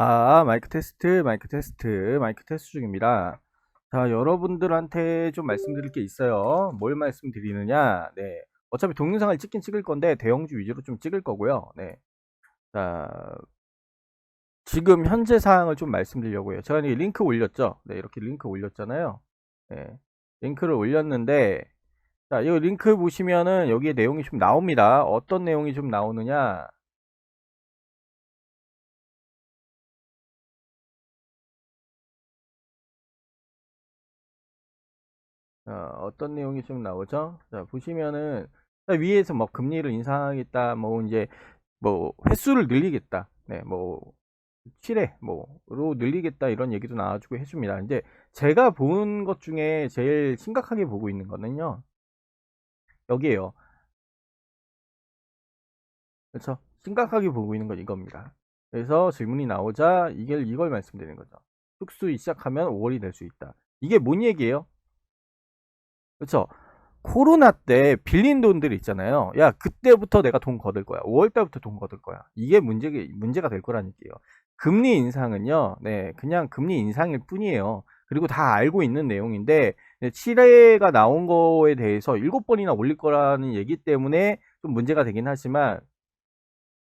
아, 마이크 테스트, 마이크 테스트, 마이크 테스트 중입니다. 자, 여러분들한테 좀 말씀드릴 게 있어요. 뭘 말씀드리느냐? 네. 어차피 동영상을 찍긴 찍을 건데, 대형주 위주로 좀 찍을 거고요. 네. 자, 지금 현재 사항을 좀 말씀드리려고 해요. 제가 이 링크 올렸죠? 네, 이렇게 링크 올렸잖아요. 네. 링크를 올렸는데, 자, 이 링크 보시면은 여기에 내용이 좀 나옵니다. 어떤 내용이 좀 나오느냐? 어, 어떤 내용이 좀 나오죠? 자, 보시면은 위에서 뭐 금리를 인상하겠다, 뭐 이제 뭐 횟수를 늘리겠다, 네, 뭐 7회 뭐로 늘리겠다 이런 얘기도 나와주고 해줍니다. 이제 제가 본 것 중에 제일 심각하게 보고 있는 거는요, 여기에요. 그렇죠? 심각하게 보고 있는 건 이겁니다. 그래서 질문이 나오자 이걸 이걸 말씀드리는 거죠. 흑수이 시작하면 5월이 될 수 있다. 이게 뭔 얘기예요? 그렇죠? 코로나 때 빌린 돈들 있잖아요. 야, 그때부터 내가 돈 거둘 거야. 5월 달부터 돈 거둘 거야. 이게 문제, 문제가 될 얘기예요. 금리 인상은요, 네, 그냥 금리 인상일 뿐이에요. 그리고 다 알고 있는 내용인데, 7회가 나온 거에 대해서 7번이나 올릴 거라는 얘기 때문에 좀 문제가 되긴 하지만,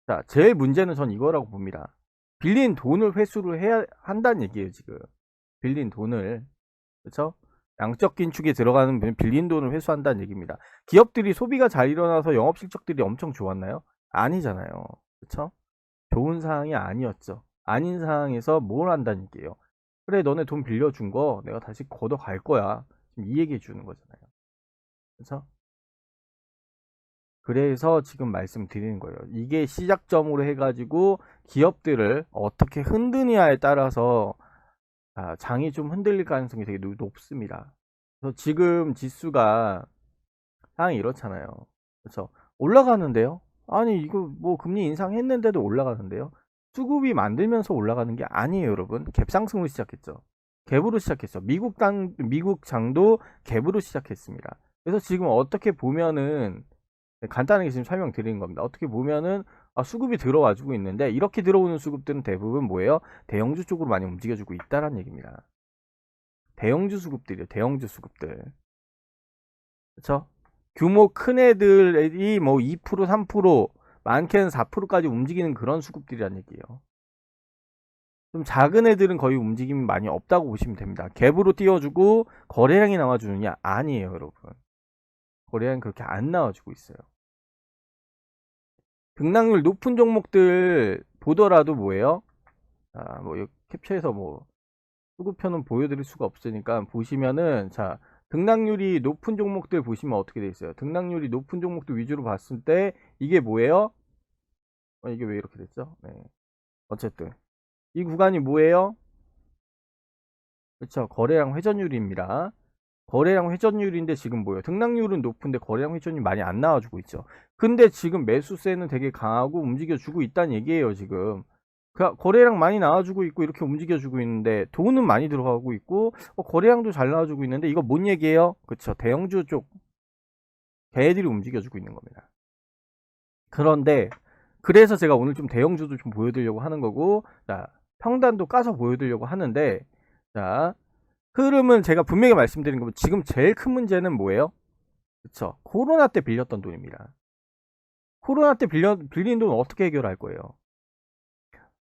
자, 제일 문제는 전 이거라고 봅니다. 빌린 돈을 회수를 해야 한다는 얘기예요, 지금. 빌린 돈을. 그렇죠? 양적 긴축에 들어가는 빌린 돈을 회수한다는 얘기입니다. 기업들이 소비가 잘 일어나서 영업 실적들이 엄청 좋았나요? 아니잖아요. 그렇죠? 좋은 상황이 아니었죠. 아닌 상황에서 뭘 한다는 얘기예요. 그래 너네 돈 빌려준 거 내가 다시 걷어갈 거야. 지금 이 얘기해 주는 거잖아요. 그렇죠? 그래서 지금 말씀드리는 거예요. 이게 시작점으로 해가지고 기업들을 어떻게 흔드냐에 따라서 아, 장이 좀 흔들릴 가능성이 되게 높습니다. 그래서 지금 지수가 상황이 이렇잖아요. 그렇죠? 올라가는데요. 아니 이거 뭐 금리 인상했는데도 올라가는데요. 수급이 만들면서 올라가는 게 아니에요, 여러분. 갭상승으로 시작했죠. 갭으로 시작했죠. 미국 당 미국 장도 갭으로 시작했습니다. 그래서 지금 어떻게 보면은 간단하게 지금 설명드리는 겁니다. 어떻게 보면은 아, 수급이 들어와주고 있는데 이렇게 들어오는 수급들은 대부분 뭐예요? 대형주 쪽으로 많이 움직여주고 있다라는 얘기입니다. 대형주 수급들이요. 대형주 수급들. 그렇죠? 규모 큰 애들이 뭐 2% 3% 많게는 4%까지 움직이는 그런 수급들이란 얘기예요. 좀 작은 애들은 거의 움직임이 많이 없다고 보시면 됩니다. 갭으로 띄워주고 거래량이 나와주느냐? 아니에요, 여러분. 거래량 그렇게 안 나와주고 있어요. 등락률 높은 종목들 보더라도 뭐예요? 자, 뭐 캡처해서 뭐 수급표는 보여드릴 수가 없으니까 보시면은 자 등락률이 높은 종목들 보시면 어떻게 돼 있어요? 등락률이 높은 종목들 위주로 봤을 때 이게 뭐예요? 어, 이게 왜 이렇게 됐죠? 네. 어쨌든 이 구간이 뭐예요? 그렇죠. 거래량 회전율입니다. 거래량 회전율인데 지금 뭐예요? 등락률은 높은데 거래량 회전율이 많이 안 나와주고 있죠. 근데 지금 매수세는 되게 강하고 움직여주고 있다는 얘기예요, 지금. 그 거래량 많이 나와주고 있고 이렇게 움직여주고 있는데 돈은 많이 들어가고 있고 어, 거래량도 잘 나와주고 있는데 이거 뭔 얘기예요? 그쵸 대형주 쪽 개들이 움직여주고 있는 겁니다. 그런데 그래서 제가 오늘 좀 대형주도 좀 보여드리려고 하는 거고 자 평단도 까서 보여드리려고 하는데 자 흐름은 제가 분명히 말씀드린 거면 지금 제일 큰 문제는 뭐예요? 그쵸 코로나 때 빌렸던 돈입니다. 코로나 때 빌려, 빌린 돈 어떻게 해결할 거예요?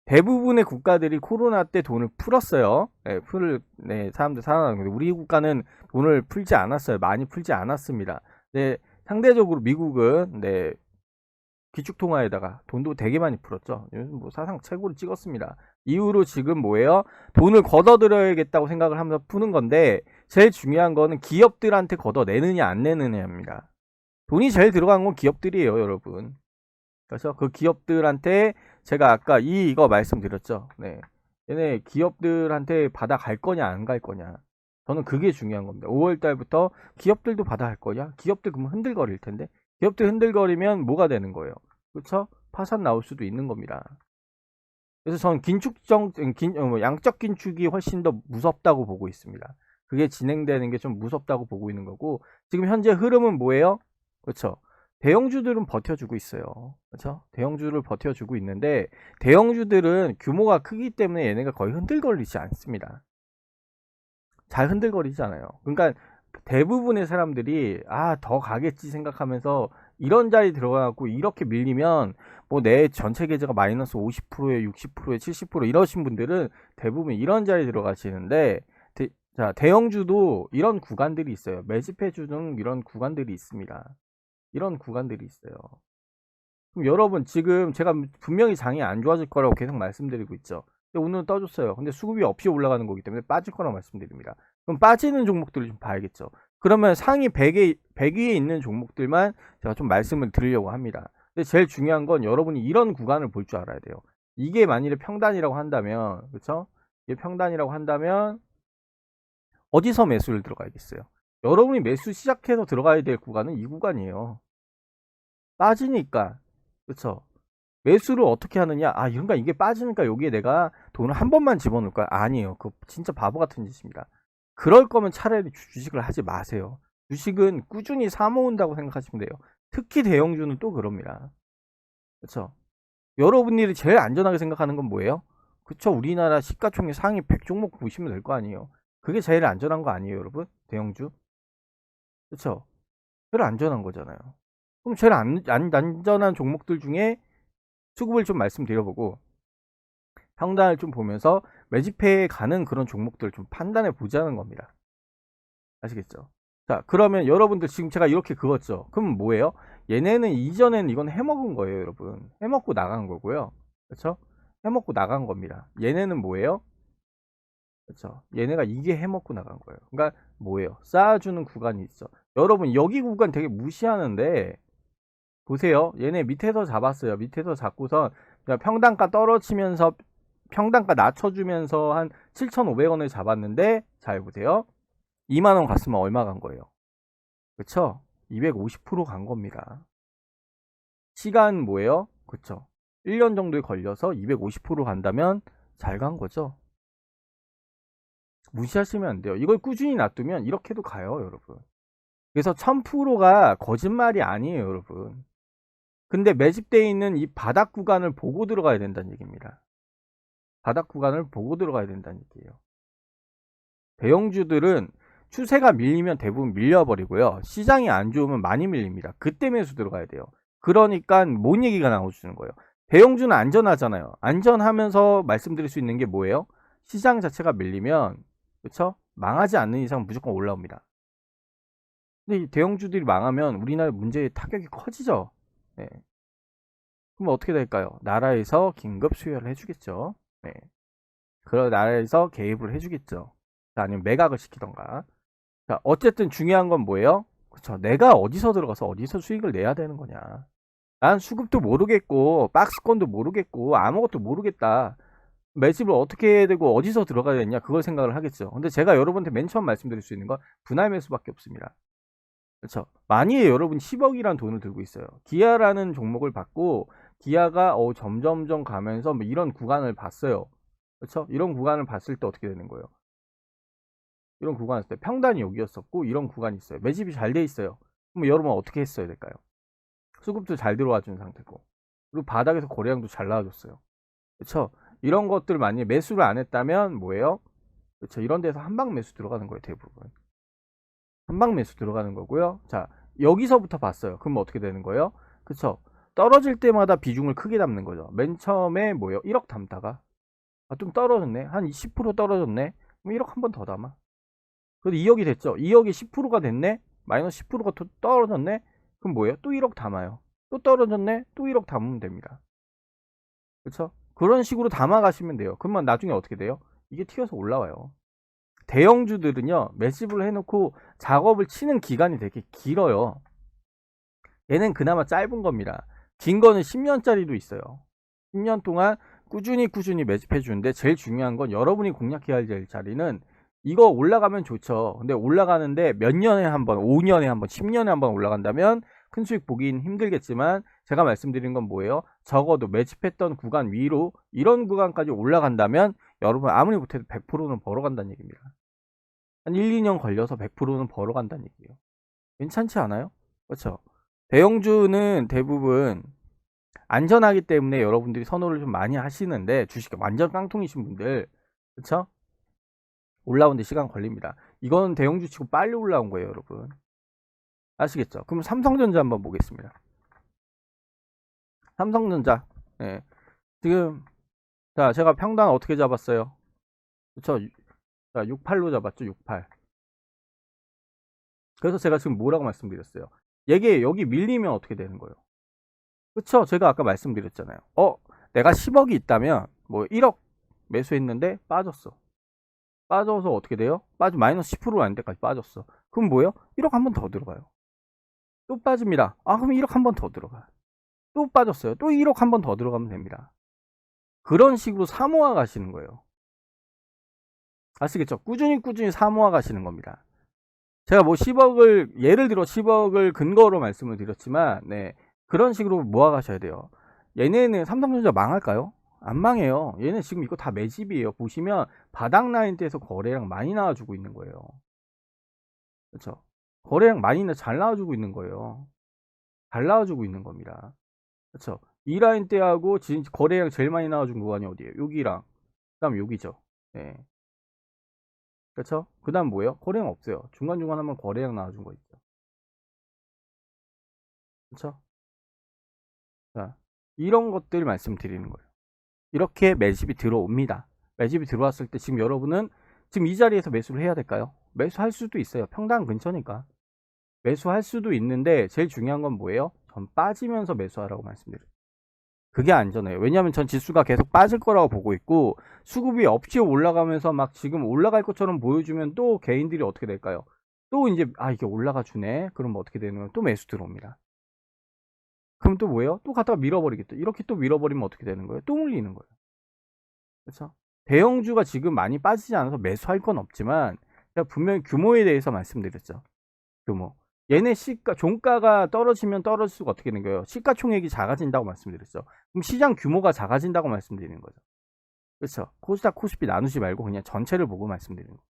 대부분의 국가들이 코로나 때 돈을 풀었어요. 네, 풀, 네, 사람들 살아나는 건데, 우리 국가는 돈을 풀지 않았어요. 많이 풀지 않았습니다. 네, 상대적으로 미국은, 네, 기축통화에다가 돈도 되게 많이 풀었죠. 뭐 사상 최고를 찍었습니다. 이후로 지금 뭐예요? 돈을 걷어들여야겠다고 생각을 하면서 푸는 건데, 제일 중요한 거는 기업들한테 걷어내느냐, 안 내느냐입니다. 돈이 제일 들어간 건 기업들이에요, 여러분. 그래서 그 기업들한테 제가 아까 이 이거 말씀드렸죠. 네. 얘네 기업들한테 받아갈 거냐 안 갈 거냐. 저는 그게 중요한 겁니다. 5월 달부터 기업들도 받아갈 거냐? 기업들 그러면 흔들거릴 텐데. 기업들 흔들거리면 뭐가 되는 거예요? 그렇죠? 파산 나올 수도 있는 겁니다. 그래서 저는 긴축정 긴, 어, 양적 긴축이 훨씬 더 무섭다고 보고 있습니다. 그게 진행되는 게 좀 무섭다고 보고 있는 거고 지금 현재 흐름은 뭐예요? 그렇죠? 대형주들은 버텨주고 있어요. 그렇죠? 대형주를 버텨주고 있는데 대형주들은 규모가 크기 때문에 얘네가 거의 흔들거리지 않습니다. 잘 흔들거리잖아요. 그러니까 대부분의 사람들이 아 더 가겠지 생각하면서 이런 자리 들어가고 이렇게 밀리면 뭐 내 전체 계좌가 마이너스 50%에 60%에 70% 이러신 분들은 대부분 이런 자리 들어가시는데 대, 자 대형주도 이런 구간들이 있어요. 매집해주는 이런 구간들이 있습니다. 이런 구간들이 있어요. 그럼 여러분 지금 제가 분명히 장이 안 좋아질 거라고 계속 말씀드리고 있죠. 근데 오늘은 떠줬어요. 근데 수급이 없이 올라가는 거기 때문에 빠질 거라고 말씀드립니다. 그럼 빠지는 종목들을 좀 봐야겠죠. 그러면 상위 100에 100위에 있는 종목들만 제가 좀 말씀을 드리려고 합니다. 근데 제일 중요한 건 여러분이 이런 구간을 볼 줄 알아야 돼요. 이게 만일에 평단이라고 한다면, 그렇죠? 이게 평단이라고 한다면 어디서 매수를 들어가야겠어요? 여러분이 매수 시작해서 들어가야 될 구간은 이 구간이에요. 빠지니까, 그렇죠? 매수를 어떻게 하느냐? 아, 그러니까 이게 빠지니까 여기에 내가 돈을 한 번만 집어넣을 거야? 아니에요. 그 진짜 바보 같은 짓입니다. 그럴 거면 차라리 주식을 하지 마세요. 주식은 꾸준히 사모은다고 생각하시면 돼요. 특히 대형주는 또 그럽니다. 그렇죠? 여러분들이 제일 안전하게 생각하는 건 뭐예요? 그쵸? 우리나라 시가총액 상위 100종목 보시면 될 거 아니에요. 그게 제일 안전한 거 아니에요, 여러분? 대형주? 그쵸? 제일 안전한 거잖아요. 그럼 제일 안, 안, 안전한 종목들 중에 수급을 좀 말씀드려보고 평단을 좀 보면서 매집해에 가는 그런 종목들을 좀 판단해 보자는 겁니다. 아시겠죠? 자, 그러면 여러분들 지금 제가 이렇게 그었죠. 그럼 뭐예요? 얘네는 이전에는 이건 해먹은 거예요, 여러분. 해먹고 나간 거고요. 그렇죠? 해먹고 나간 겁니다. 얘네는 뭐예요? 그렇죠? 얘네가 이게 해먹고 나간 거예요. 그러니까 뭐예요? 쌓아주는 구간이 있어. 여러분 여기 구간 되게 무시하는데 보세요. 얘네 밑에서 잡았어요. 밑에서 잡고선 평단가 떨어지면서 평단가 낮춰주면서 한 7,500원을 잡았는데 잘 보세요. 2만원 갔으면 얼마 간 거예요? 그쵸? 250%간 겁니다. 시간 뭐예요? 그쵸? 1년 정도에 걸려서 250% 간다면 잘 간 거죠? 무시하시면 안 돼요. 이걸 꾸준히 놔두면 이렇게도 가요, 여러분. 그래서 1000%가 거짓말이 아니에요, 여러분. 근데 매집되어 있는 이 바닥 구간을 보고 들어가야 된다는 얘기입니다. 바닥 구간을 보고 들어가야 된다는 얘기예요. 대형주들은 추세가 밀리면 대부분 밀려버리고요. 시장이 안 좋으면 많이 밀립니다. 그때 매수 들어가야 돼요. 그러니까 뭔 얘기가 나오시는 거예요. 대형주는 안전하잖아요. 안전하면서 말씀드릴 수 있는 게 뭐예요? 시장 자체가 밀리면 그렇죠? 망하지 않는 이상 무조건 올라옵니다. 근데 이 대형주들이 망하면 우리나라 문제의 타격이 커지죠. 네. 그럼 어떻게 될까요? 나라에서 긴급 수혈을 해주겠죠. 네. 그런 나라에서 개입을 해주겠죠. 아니면 매각을 시키던가. 자, 어쨌든 중요한 건 뭐예요? 그쵸. 내가 어디서 들어가서 어디서 수익을 내야 되는 거냐. 난 수급도 모르겠고, 박스권도 모르겠고, 아무것도 모르겠다. 매집을 어떻게 해야 되고, 어디서 들어가야 되냐, 그걸 생각을 하겠죠. 근데 제가 여러분한테 맨 처음 말씀드릴 수 있는 건 분할 매수밖에 없습니다. 그렇죠. 만약에 여러분 10억이란 돈을 들고 있어요. 기아라는 종목을 받고 기아가 어, 점점점 가면서 뭐 이런 구간을 봤어요. 그렇죠? 이런 구간을 봤을 때 어떻게 되는 거예요? 이런 구간 있을 때 평단이 여기였었고 이런 구간이 있어요. 매집이 잘 돼 있어요. 그럼 여러분 어떻게 했어야 될까요? 수급도 잘 들어와 준 상태고 그리고 바닥에서 거래량도 잘 나와줬어요. 그렇죠? 이런 것들 만약에 매수를 안 했다면 뭐예요? 그렇죠? 이런 데서 한방 매수 들어가는 거예요 대부분. 한방 매수 들어가는 거고요. 자, 여기서부터 봤어요. 그럼 어떻게 되는 거예요? 그쵸? 떨어질 때마다 비중을 크게 담는 거죠. 맨 처음에 뭐예요? 1억 담다가 아, 좀 떨어졌네. 한 10% 떨어졌네. 그럼 1억 한 번 더 담아. 그래도 2억이 됐죠. 2억이 10%가 됐네. 마이너스 10%가 또 떨어졌네. 그럼 뭐예요? 또 1억 담아요. 또 떨어졌네. 또 1억 담으면 됩니다. 그렇죠? 그런 식으로 담아 가시면 돼요. 그러면 나중에 어떻게 돼요? 이게 튀어서 올라와요. 대형주들은요, 매집을 해놓고 작업을 치는 기간이 되게 길어요. 얘는 그나마 짧은 겁니다. 긴 거는 10년짜리도 있어요. 10년 동안 꾸준히 꾸준히 매집해 주는데 제일 중요한 건 여러분이 공략해야 될 자리는 이거 올라가면 좋죠. 근데 올라가는데 몇 년에 한 번, 5년에 한 번, 10년에 한번 올라간다면 큰 수익 보긴 힘들겠지만 제가 말씀드린 건 뭐예요? 적어도 매집했던 구간 위로 이런 구간까지 올라간다면 여러분 아무리 못해도 100%는 벌어간다는 얘기입니다. 한 1, 2년 걸려서 100%는 벌어간다는 얘기예요. 괜찮지 않아요? 그렇죠? 대형주는 대부분 안전하기 때문에 여러분들이 선호를 좀 많이 하시는데 주식 완전 깡통이신 분들 그쵸? 올라오는데 시간 걸립니다. 이건 대형주 치고 빨리 올라온 거예요, 여러분. 아시겠죠? 그럼 삼성전자 한번 보겠습니다. 삼성전자. 예. 지금 자, 제가 평단 어떻게 잡았어요? 그쵸? 자, 68로 잡았죠, 68. 그래서 제가 지금 뭐라고 말씀드렸어요? 얘게 여기 밀리면 어떻게 되는 거예요? 그쵸? 제가 아까 말씀드렸잖아요. 어, 내가 10억이 있다면 뭐 1억 매수했는데 빠졌어. 빠져서 어떻게 돼요? 빠지 마이너스 10% 아닌 데까지 빠졌어. 그럼 뭐예요? 1억 한 번 더 들어가요. 또 빠집니다. 아, 그럼 1억 한 번 더 들어가. 또 빠졌어요. 또 1억 한 번 더 들어가면 됩니다. 그런 식으로 사모아 가시는 거예요. 아시겠죠? 꾸준히 꾸준히 사모아 가시는 겁니다. 제가 뭐 10억을 예를 들어 10억을 근거로 말씀을 드렸지만 네. 그런 식으로 모아 가셔야 돼요. 얘네는 삼성전자 망할까요? 안 망해요. 얘는 지금 이거 다 매집이에요. 보시면 바닥 라인대에서 거래량 많이 나와주고 있는 거예요. 그렇죠? 거래량 많이 나, 잘 나와주고 있는 거예요. 잘 나와주고 있는 겁니다. 그렇죠? 이 라인 대하고 진 거래량 제일 많이 나와준 구간이 어디예요? 여기랑 그다음 여기죠. 네. 그렇죠? 그 다음 뭐예요? 거래량 없어요. 중간중간 한번 거래량 나와준 거 있죠. 그렇죠? 자, 이런 것들 말씀드리는 거예요. 이렇게 매집이 들어옵니다. 매집이 들어왔을 때 지금 여러분은 지금 이 자리에서 매수를 해야 될까요? 매수할 수도 있어요. 평당 근처니까. 매수할 수도 있는데 제일 중요한 건 뭐예요? 전 빠지면서 매수하라고 말씀드려요. 그게 안전해요. 왜냐하면 전 지수가 계속 빠질 거라고 보고 있고 수급이 없이 올라가면서 막 지금 올라갈 것처럼 보여주면 또 개인들이 어떻게 될까요? 또 이제 아 이게 올라가 주네. 그럼 어떻게 되는 거예요? 또 매수 들어옵니다. 그럼 또 뭐예요? 또 갖다가 밀어버리겠다. 이렇게 또 밀어버리면 어떻게 되는 거예요? 또 물리는 거예요. 그렇죠? 대형주가 지금 많이 빠지지 않아서 매수할 건 없지만 제가 분명히 규모에 대해서 말씀드렸죠. 규모. 얘네 시가 종가가 떨어지면 떨어질수록 어떻게 되는 거예요? 시가총액이 작아진다고 말씀드렸죠. 그럼 시장 규모가 작아진다고 말씀드리는 거죠. 그렇죠? 코스닥 코스피 나누지 말고 그냥 전체를 보고 말씀드리는 거.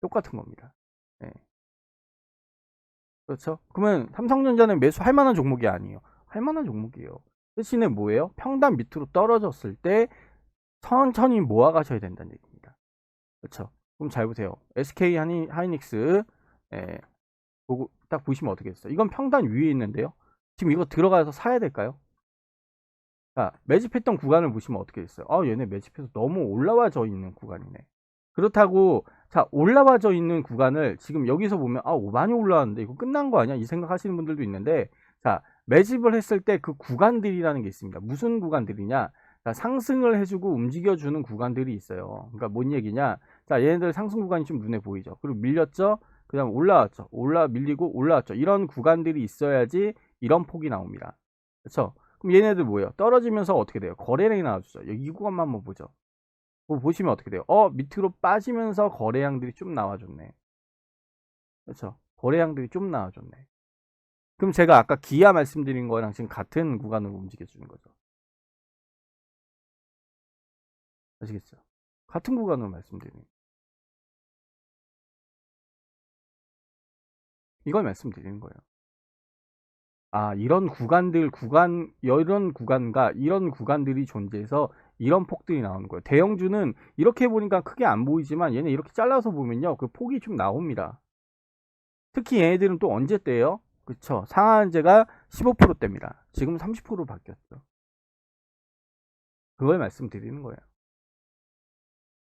똑같은 겁니다. 네. 그렇죠? 그러면 삼성전자는 매수할 만한 종목이 아니에요. 할 만한 종목이에요. 대신에 뭐예요? 평단 밑으로 떨어졌을 때 천천히 모아 가셔야 된다는 얘기입니다. 그렇죠? 그럼 잘 보세요. SK 하이, 하이닉스 예, 보고 딱 보시면 어떻게 됐어요? 이건 평단 위에 있는데요. 지금 이거 들어가서 사야 될까요? 자, 매집했던 구간을 보시면 어떻게 됐어요? 아, 얘네 매집해서 너무 올라와져 있는 구간이네. 그렇다고 자 올라와져 있는 구간을 지금 여기서 보면 아 많이 올라왔는데 이거 끝난 거 아니야? 이 생각하시는 분들도 있는데 자 매집을 했을 때 그 구간들이라는 게 있습니다. 무슨 구간들이냐? 자, 상승을 해주고 움직여주는 구간들이 있어요. 그러니까 뭔 얘기냐? 자 얘네들 상승 구간이 좀 눈에 보이죠. 그리고 밀렸죠? 그 다음 올라왔죠. 올라 밀리고 올라왔죠. 이런 구간들이 있어야지 이런 폭이 나옵니다. 그렇죠? 그럼 얘네들 뭐예요? 떨어지면서 어떻게 돼요? 거래량이 나와주죠. 이 구간만 한번 보죠. 보시면 어떻게 돼요? 어 밑으로 빠지면서 거래량들이 좀 나와줬네. 그렇죠? 거래량들이 좀 나와줬네. 그럼 제가 아까 기아 말씀드린 거랑 지금 같은 구간으로 움직여주는 거죠. 아시겠죠? 같은 구간으로 말씀드리는 이걸 말씀드리는 거예요. 아, 이런 구간들, 구간, 이런 구간과 이런 구간들이 존재해서 이런 폭들이 나오는 거예요. 대형주는 이렇게 보니까 크게 안 보이지만 얘네 이렇게 잘라서 보면요. 그 폭이 좀 나옵니다. 특히 얘네들은 또 언제 떼요? 그쵸. 상한제가 15%대입니다. 지금 30% 바뀌었죠. 그걸 말씀드리는 거예요.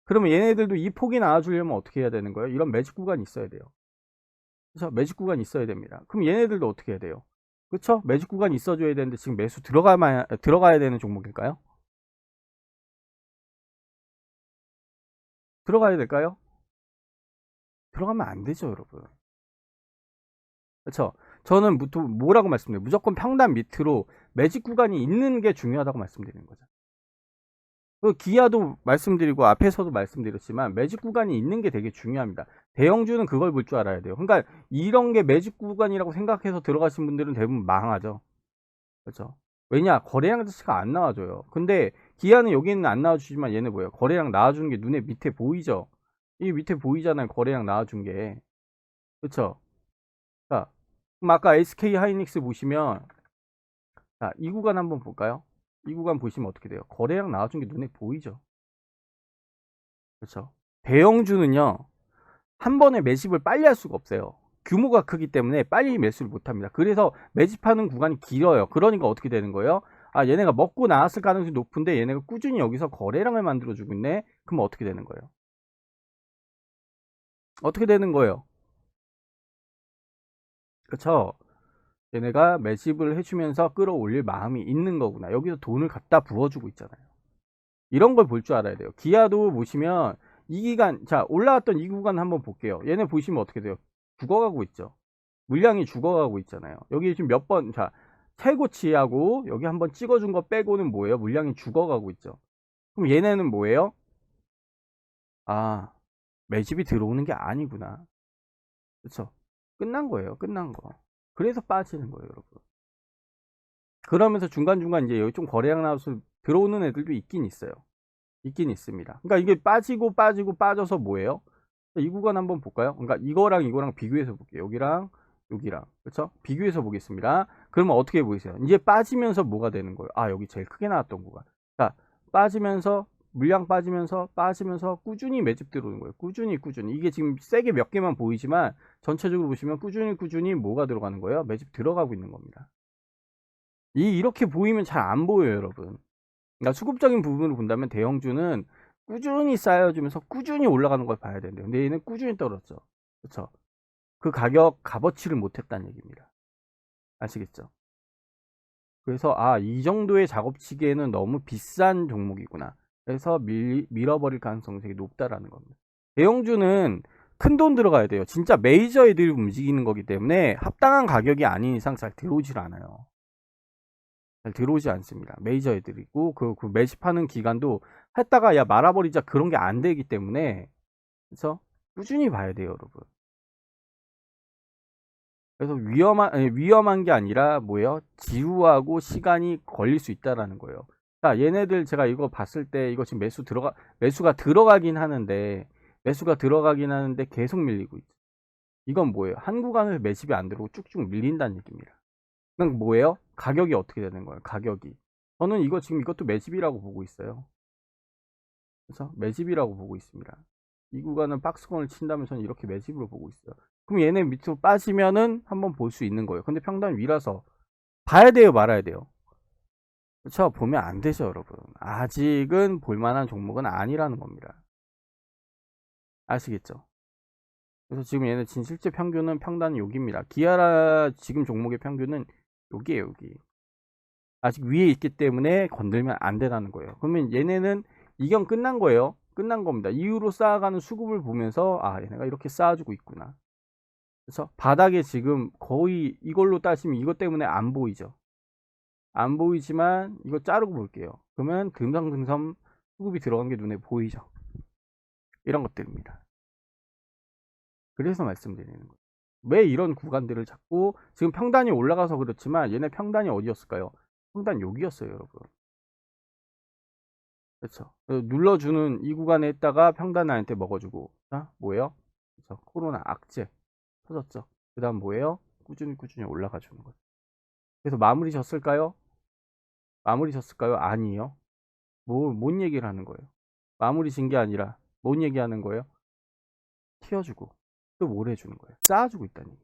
그러면 얘네들도 이 폭이 나와주려면 어떻게 해야 되는 거예요? 이런 매직 구간이 있어야 돼요. 그래서 매직 구간이 있어야 됩니다. 그럼 얘네들도 어떻게 해야 돼요? 그쵸? 매직 구간이 있어줘야 되는데 지금 매수 들어가야, 들어가야 되는 종목일까요? 들어가야 될까요? 들어가면 안 되죠, 여러분. 그렇죠? 저는 뭐라고 말씀드려요? 무조건 평단 밑으로 매직 구간이 있는 게 중요하다고 말씀드리는 거죠. 그 기아도 말씀드리고 앞에서도 말씀드렸지만 매직 구간이 있는 게 되게 중요합니다. 대형주는 그걸 볼 줄 알아야 돼요. 그러니까 이런 게 매직 구간이라고 생각해서 들어가신 분들은 대부분 망하죠. 그렇죠? 왜냐 거래량 자체가 안 나와줘요. 근데 기아는 여기는 안 나와주지만 얘는 뭐예요? 거래량 나와주는 게 눈에 밑에 보이죠? 이 밑에 보이잖아요. 거래량 나와준 게. 그쵸? 자, 그럼 아까 SK 하이닉스 보시면 자, 이 구간 한번 볼까요? 이 구간 보시면 어떻게 돼요? 거래량 나와준 게 눈에 보이죠? 그렇죠? 대형주는요. 한 번에 매집을 빨리 할 수가 없어요. 규모가 크기 때문에 빨리 매수를 못 합니다. 그래서 매집하는 구간이 길어요. 그러니까 어떻게 되는 거예요? 아, 얘네가 먹고 나왔을 가능성이 높은데 얘네가 꾸준히 여기서 거래량을 만들어주고 있네? 그럼 어떻게 되는 거예요? 어떻게 되는 거예요? 그쵸? 얘네가 매집을 해주면서 끌어올릴 마음이 있는 거구나. 여기서 돈을 갖다 부어주고 있잖아요. 이런 걸 볼 줄 알아야 돼요. 기아도 보시면 이 기간, 자, 올라왔던 이 구간 한번 볼게요. 얘네 보시면 어떻게 돼요? 죽어가고 있죠. 물량이 죽어가고 있잖아요. 여기 지금 몇 번, 자, 최고치하고 여기 한번 찍어준 거 빼고는 뭐예요? 물량이 죽어가고 있죠. 그럼 얘네는 뭐예요? 아, 매집이 들어오는 게 아니구나. 그쵸? 끝난 거예요. 끝난 거. 그래서 빠지는 거예요, 여러분. 그러면서 중간중간 이제 여기 좀 거래량 나와서 들어오는 애들도 있긴 있어요. 있긴 있습니다. 그러니까 이게 빠지고 빠지고 빠져서 뭐예요? 이 구간 한번 볼까요? 그러니까 이거랑 이거랑 비교해서 볼게요. 여기랑 여기랑 그렇죠? 비교해서 보겠습니다. 그러면 어떻게 보이세요? 이제 빠지면서 뭐가 되는 거예요? 아 여기 제일 크게 나왔던 구간. 자 빠지면서 물량 빠지면서 빠지면서 꾸준히 매집 들어오는 거예요. 꾸준히 꾸준히 이게 지금 세게 몇 개만 보이지만 전체적으로 보시면 꾸준히 꾸준히 뭐가 들어가는 거예요? 매집 들어가고 있는 겁니다. 이 이렇게 보이면 잘 안 보여요, 여러분. 그러니까 수급적인 부분을 본다면 대형주는 꾸준히 쌓여주면서 꾸준히 올라가는 걸 봐야 되는데 근데 얘는 꾸준히 떨어졌죠. 그렇죠? 그 가격 값어치를 못했다는 얘기입니다. 아시겠죠? 그래서 아 이 정도의 작업치기에는 너무 비싼 종목이구나. 그래서 밀, 밀어버릴 가능성이 되게 높다라는 겁니다. 대형주는 큰 돈 들어가야 돼요. 진짜 메이저 애들이 움직이는 거기 때문에 합당한 가격이 아닌 이상 잘 들어오질 않아요. 잘 들어오지 않습니다. 메이저 애들이고 그, 그 매집하는 기간도 했다가 야 말아버리자 그런 게 안 되기 때문에 그래서 꾸준히 봐야 돼요, 여러분. 그래서 위험한 아니, 위험한 게 아니라 뭐예요? 지루하고 시간이 걸릴 수 있다라는 거예요. 자, 얘네들 제가 이거 봤을 때 이거 지금 매수 들어가 매수가 들어가긴 하는데 매수가 들어가긴 하는데 계속 밀리고 있죠. 이건 뭐예요? 한 구간을 매집이 안 들어오고 쭉쭉 밀린다는 얘기입니다. 그럼 뭐예요? 가격이 어떻게 되는 거예요? 가격이. 저는 이거 지금 이것도 매집이라고 보고 있어요. 그래서 매집이라고 보고 있습니다. 이 구간은 박스권을 친다면 저는 이렇게 매집으로 보고 있어요. 그럼 얘네 밑으로 빠지면은 한번 볼 수 있는 거예요. 근데 평단 위라서 봐야 돼요, 말아야 돼요. 그렇죠? 보면 안 되죠, 여러분. 아직은 볼만한 종목은 아니라는 겁니다. 아시겠죠? 그래서 지금 얘네 진실제 평균은 평단은 여기입니다. 기아라 지금 종목의 평균은 여기에요, 여기. 아직 위에 있기 때문에 건들면 안 되다는 거예요. 그러면 얘네는 이견 끝난 거예요. 끝난 겁니다. 이후로 쌓아가는 수급을 보면서 아 얘네가 이렇게 쌓아주고 있구나. 그래서 바닥에 지금 거의 이걸로 따지면 이것 때문에 안 보이죠. 안 보이지만 이거 자르고 볼게요. 그러면 듬성듬성 수급이 들어간 게 눈에 보이죠. 이런 것들입니다. 그래서 말씀드리는 거예요. 왜 이런 구간들을 잡고 지금 평단이 올라가서 그렇지만 얘네 평단이 어디였을까요? 평단 여기였어요, 여러분. 그렇죠. 눌러주는 이 구간에 있다가 평단 나한테 먹어주고, 자, 뭐예요? 그렇죠. 코로나 악재 터졌죠. 그 다음 뭐예요? 꾸준히 꾸준히 올라가 주는 거죠. 그래서 마무리 졌을까요? 마무리 졌을까요? 아니요. 뭐, 뭔 얘기를 하는 거예요? 마무리 진 게 아니라, 뭔 얘기하는 거예요? 튀어주고, 또 뭘 해주는 거예요? 쌓아주고 있다니.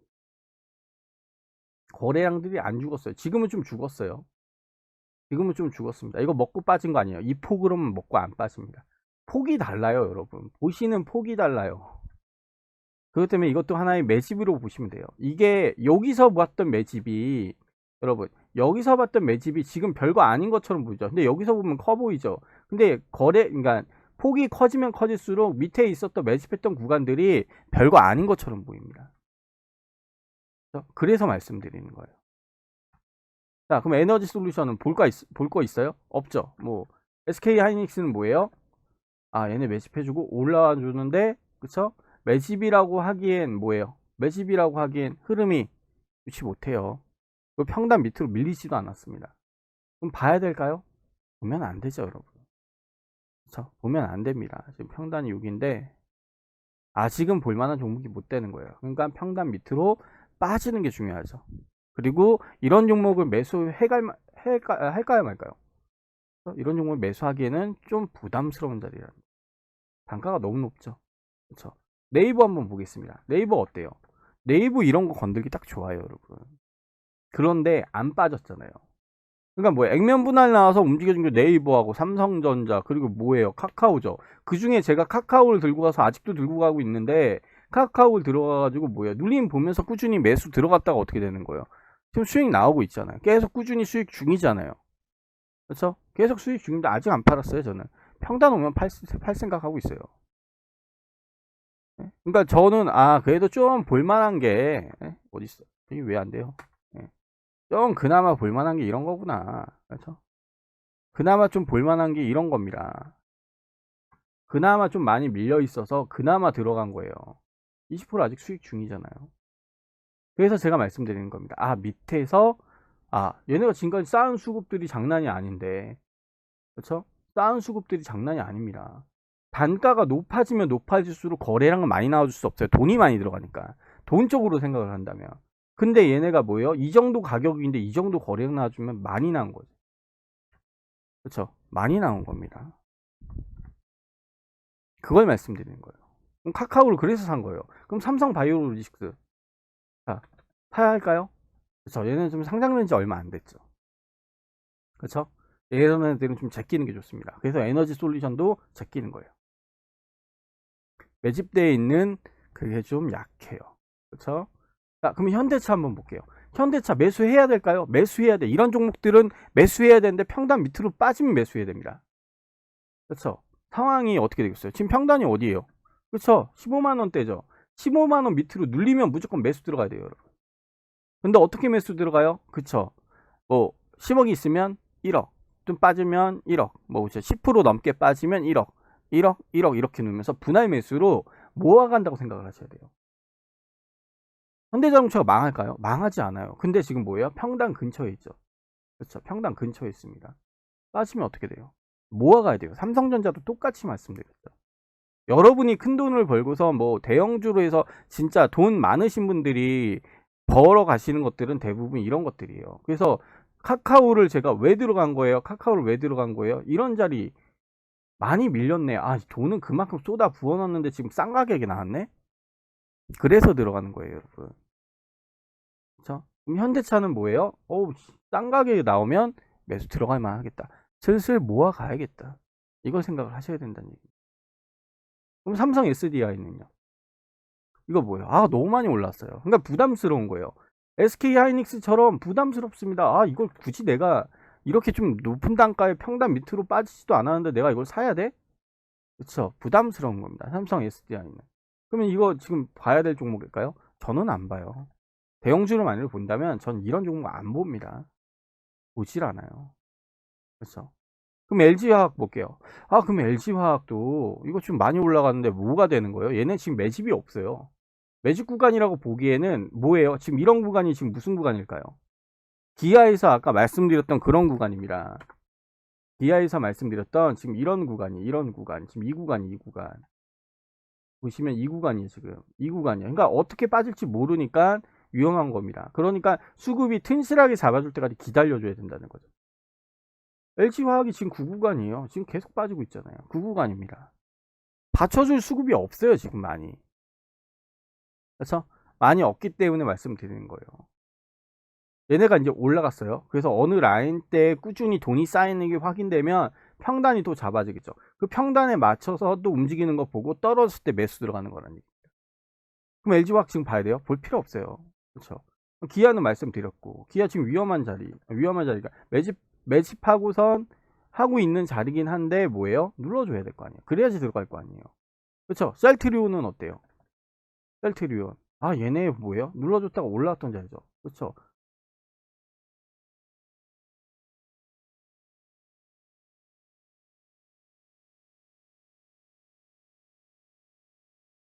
거래량들이 안 죽었어요. 지금은 좀 죽었어요. 지금은 좀 죽었습니다. 이거 먹고 빠진 거 아니에요. 이 폭으로는 먹고 안 빠집니다. 폭이 달라요, 여러분. 보시는 폭이 달라요. 그렇기 때문에 이것도 하나의 매집으로 보시면 돼요. 이게 여기서 봤던 매집이 여러분 여기서 봤던 매집이 지금 별거 아닌 것처럼 보이죠. 근데 여기서 보면 커 보이죠. 근데 거래 그러니까 폭이 커지면 커질수록 밑에 있었던 매집했던 구간들이 별거 아닌 것처럼 보입니다. 그래서 말씀드리는 거예요. 자, 그럼 에너지 솔루션은 볼 거 있 어요? 없죠. 뭐 SK 하이닉스는 뭐예요? 아, 얘네 매집해주고 올라와 주는데, 그쵸? 매집이라고 하기엔 뭐예요? 매집이라고 하기엔 흐름이 좋지 못해요. 그 평단 밑으로 밀리지도 않았습니다. 그럼 봐야 될까요? 보면 안 되죠, 여러분. 그쵸? 보면 안 됩니다. 지금 평단이 6인데, 아직은 볼만한 종목이 못 되는 거예요. 그러니까 평단 밑으로 빠지는 게 중요하죠. 그리고 이런 종목을 매수해갈 마- 할까, 할까요 말까요? 이런 종목을 매수하기에는 좀 부담스러운 자리라. 단가가 너무 높죠. 그렇죠. 네이버 한번 보겠습니다. 네이버 어때요? 네이버 이런 거 건들기 딱 좋아요, 여러분. 그런데 안 빠졌잖아요. 그러니까 뭐야 액면 분할 나와서 움직여준 게 네이버하고 삼성전자 그리고 뭐예요 카카오죠. 그 중에 제가 카카오를 들고 가서 아직도 들고 가고 있는데 카카오를 들어가가지고 뭐야 눌림 보면서 꾸준히 매수 들어갔다가 어떻게 되는 거예요? 지금 수익 나오고 있잖아요. 계속 꾸준히 수익 중이잖아요. 그렇죠? 계속 수익 중인데 아직 안 팔았어요 저는. 평단 오면 팔, 팔 생각하고 있어요. 예? 그러니까 저는 아 그래도 좀 볼만한 게 예? 어디 있어? 이게 왜 안 돼요? 예. 좀 그나마 볼만한 게 이런 거구나. 그렇죠? 그나마 좀 볼만한 게 이런 겁니다. 그나마 좀 많이 밀려 있어서 그나마 들어간 거예요. 20% 아직 수익 중이잖아요. 그래서 제가 말씀드리는 겁니다. 아 밑에서 아 얘네가 지금까지 쌓은 수급들이 장난이 아닌데 그렇죠? 쌓은 수급들이 장난이 아닙니다. 단가가 높아지면 높아질수록 거래량은 많이 나와줄 수 없어요. 돈이 많이 들어가니까. 돈 쪽으로 생각을 한다면. 근데 얘네가 뭐예요? 이 정도 가격인데 이 정도 거래량 나와주면 많이 나온 거죠. 그렇죠? 많이 나온 겁니다. 그걸 말씀드리는 거예요. 그럼 카카오를 그래서 산 거예요. 그럼 삼성 바이오로직스 자 사야 할까요? 그렇죠. 얘는 좀 상장된 지 얼마 안 됐죠. 그렇죠? 얘네들은 좀 제끼는 게 좋습니다. 그래서 에너지 솔루션도 제끼는 거예요. 매집대에 있는 그게 좀 약해요. 그렇죠? 자, 그럼 현대차 한번 볼게요. 현대차 매수해야 될까요? 매수해야 돼. 이런 종목들은 매수해야 되는데 평단 밑으로 빠지면 매수해야 됩니다. 그렇죠? 상황이 어떻게 되겠어요? 지금 평단이 어디예요? 그렇죠? 15만 원대죠. 15만 원 밑으로 눌리면 무조건 매수 들어가야 돼요, 여러분. 근데 어떻게 매수 들어가요? 그쵸? 뭐 10억이 있으면 1억, 좀 빠지면 1억, 뭐 그쵸? 10% 넘게 빠지면 1억, 1억, 1억 이렇게 누면서 분할 매수로 모아간다고 생각을 하셔야 돼요. 현대자동차가 망할까요? 망하지 않아요. 근데 지금 뭐예요? 평당 근처에 있죠. 그렇죠? 평당 근처에 있습니다. 빠지면 어떻게 돼요? 모아가야 돼요. 삼성전자도 똑같이 말씀드렸죠. 여러분이 큰 돈을 벌고서 뭐 대형주로 해서 진짜 돈 많으신 분들이 벌어 가시는 것들은 대부분 이런 것들이에요. 그래서 카카오를 제가 왜 들어간 거예요? 카카오를 왜 들어간 거예요? 이런 자리 많이 밀렸네. 아, 돈은 그만큼 쏟아 부어놨는데 지금 싼 가격에 나왔네? 그래서 들어가는 거예요, 여러분. 그쵸? 그럼 현대차는 뭐예요? 어우, 싼 가격에 나오면 매수 들어갈 만 하겠다. 슬슬 모아 가야겠다. 이걸 생각을 하셔야 된다는 얘기. 그럼 삼성 SDI는요? 이거 뭐예요? 아, 너무 많이 올랐어요. 그러니까 부담스러운 거예요. SK 하이닉스처럼 부담스럽습니다. 아, 이걸 굳이 내가 이렇게 좀 높은 단가에 평단 밑으로 빠지지도 않았는데 내가 이걸 사야 돼? 그쵸? 부담스러운 겁니다. 삼성 SDI는. 그러면 이거 지금 봐야 될 종목일까요? 저는 안 봐요. 대형주로만을 본다면 전 이런 종목 안 봅니다. 보질 않아요. 그렇죠? 그럼 LG화학 볼게요. 아, 그럼 LG화학도 이거 좀 많이 올라갔는데 뭐가 되는 거예요? 얘는 지금 매집이 없어요. 매집 구간이라고 보기에는 뭐예요? 지금 이런 구간이 지금 무슨 구간일까요? 기아에서 아까 말씀드렸던 그런 구간입니다. 기아에서 말씀드렸던 지금 이런 구간이 이런 구간 지금 이 구간이 이 구간 보시면 이 구간이 지금 이 구간이에요. 그러니까 어떻게 빠질지 모르니까 위험한 겁니다. 그러니까 수급이 튼실하게 잡아줄 때까지 기다려줘야 된다는 거죠. LG화학이 지금 9구간이에요. 지금 계속 빠지고 있잖아요. 9구간입니다. 받쳐줄 수급이 없어요. 지금 많이. 그렇죠? 많이 없기 때문에 말씀드리는 거예요. 얘네가 이제 올라갔어요. 그래서 어느 라인 때 꾸준히 돈이 쌓이는 게 확인되면 평단이 또 잡아지겠죠. 그 평단에 맞춰서 또 움직이는 거 보고 떨어졌을 때 매수 들어가는 거라는 얘기입니다. 그럼 LG화학 지금 봐야 돼요? 볼 필요 없어요. 그렇죠? 기아는 말씀드렸고 기아 지금 위험한 자리, 위험한 자리가 매집 매집하고선 하고 있는 자리긴 한데 뭐예요? 눌러줘야 될 거 아니에요. 그래야지 들어갈 거 아니에요. 그렇죠? 셀트리온은 어때요? 셀트리온. 아 얘네 뭐예요? 눌러줬다가 올라왔던 자리죠. 그렇죠?